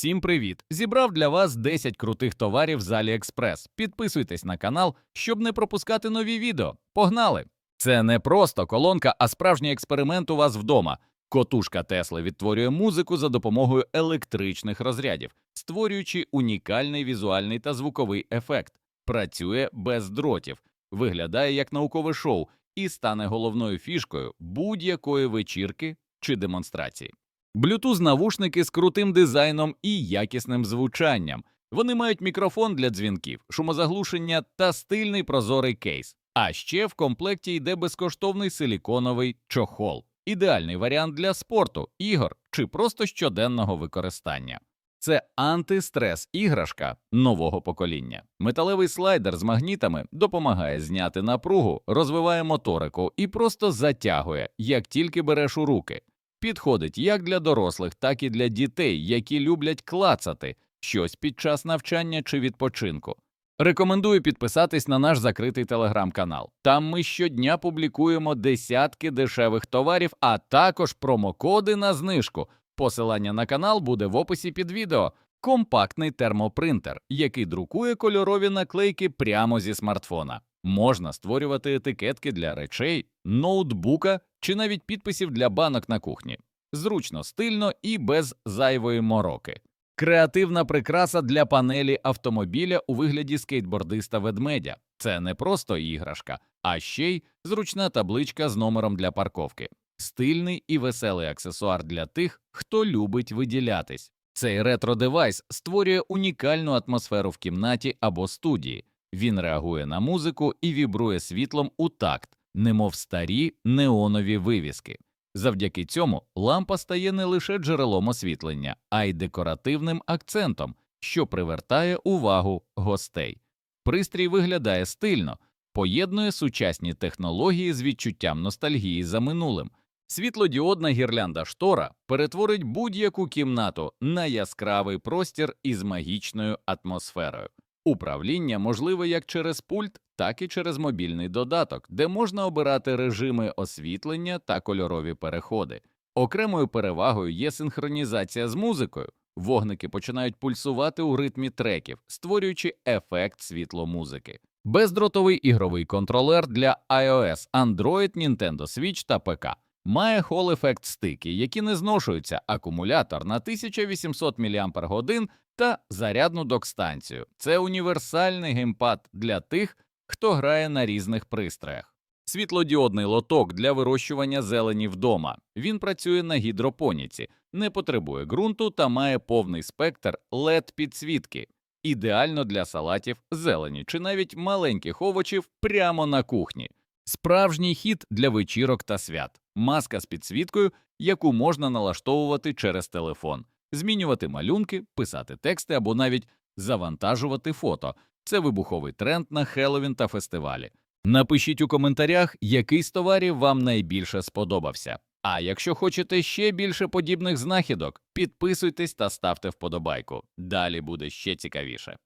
Всім привіт! Зібрав для вас 10 крутих товарів з AliExpress. Підписуйтесь на канал, щоб не пропускати нові відео. Погнали! Це не просто колонка, а справжній експеримент у вас вдома. Котушка Тесли відтворює музику за допомогою електричних розрядів, створюючи унікальний візуальний та звуковий ефект. Працює без дротів, виглядає як наукове шоу і стане головною фішкою будь-якої вечірки чи демонстрації. Bluetooth навушники з крутим дизайном і якісним звучанням. Вони мають мікрофон для дзвінків, шумозаглушення та стильний прозорий кейс. А ще в комплекті йде безкоштовний силіконовий чохол. Ідеальний варіант для спорту, ігор чи просто щоденного використання. Це антистрес іграшка нового покоління. Металевий слайдер з магнітами допомагає зняти напругу, розвиває моторику і просто затягує, як тільки береш у руки. Підходить як для дорослих, так і для дітей, які люблять клацати щось під час навчання чи відпочинку. Рекомендую підписатись на наш закритий телеграм-канал. Там ми щодня публікуємо десятки дешевих товарів, а також промокоди на знижку. Посилання на канал буде в описі під відео. Компактний термопринтер, який друкує кольорові наклейки прямо зі смартфона. Можна створювати етикетки для речей, ноутбука чи навіть підписів для банок на кухні. Зручно, стильно і без зайвої мороки. Креативна прикраса для панелі автомобіля у вигляді скейтбордиста ведмедя. Це не просто іграшка, а ще й зручна табличка з номером для парковки. Стильний і веселий аксесуар для тих, хто любить виділятись. Цей ретро-девайс створює унікальну атмосферу в кімнаті або студії. Він реагує на музику і вібрує світлом у такт, немов старі неонові вивіски. Завдяки цьому лампа стає не лише джерелом освітлення, а й декоративним акцентом, що привертає увагу гостей. Пристрій виглядає стильно, поєднує сучасні технології з відчуттям ностальгії за минулим. Світлодіодна гірлянда штора перетворить будь-яку кімнату на яскравий простір із магічною атмосферою. Управління можливе як через пульт, так і через мобільний додаток, де можна обирати режими освітлення та кольорові переходи. Окремою перевагою є синхронізація з музикою. Вогники починають пульсувати у ритмі треків, створюючи ефект світломузики. Бездротовий ігровий контролер для iOS, Android, Nintendo Switch та ПК. Має хол-ефект стики, які не зношуються, акумулятор на 1800 мАч та зарядну док-станцію. Це універсальний геймпад для тих, хто грає на різних пристроях. Світлодіодний лоток для вирощування зелені вдома. Він працює на гідропоніці, не потребує ґрунту та має повний спектр led підсвітки. Ідеально для салатів, зелені чи навіть маленьких овочів прямо на кухні. Справжній хід для вечірок та свят. Маска з підсвіткою, яку можна налаштовувати через телефон, змінювати малюнки, писати тексти або навіть завантажувати фото. Це вибуховий тренд на Хеллоуін та фестивалі. Напишіть у коментарях, який з товарів вам найбільше сподобався. А якщо хочете ще більше подібних знахідок, підписуйтесь та ставте вподобайку. Далі буде ще цікавіше.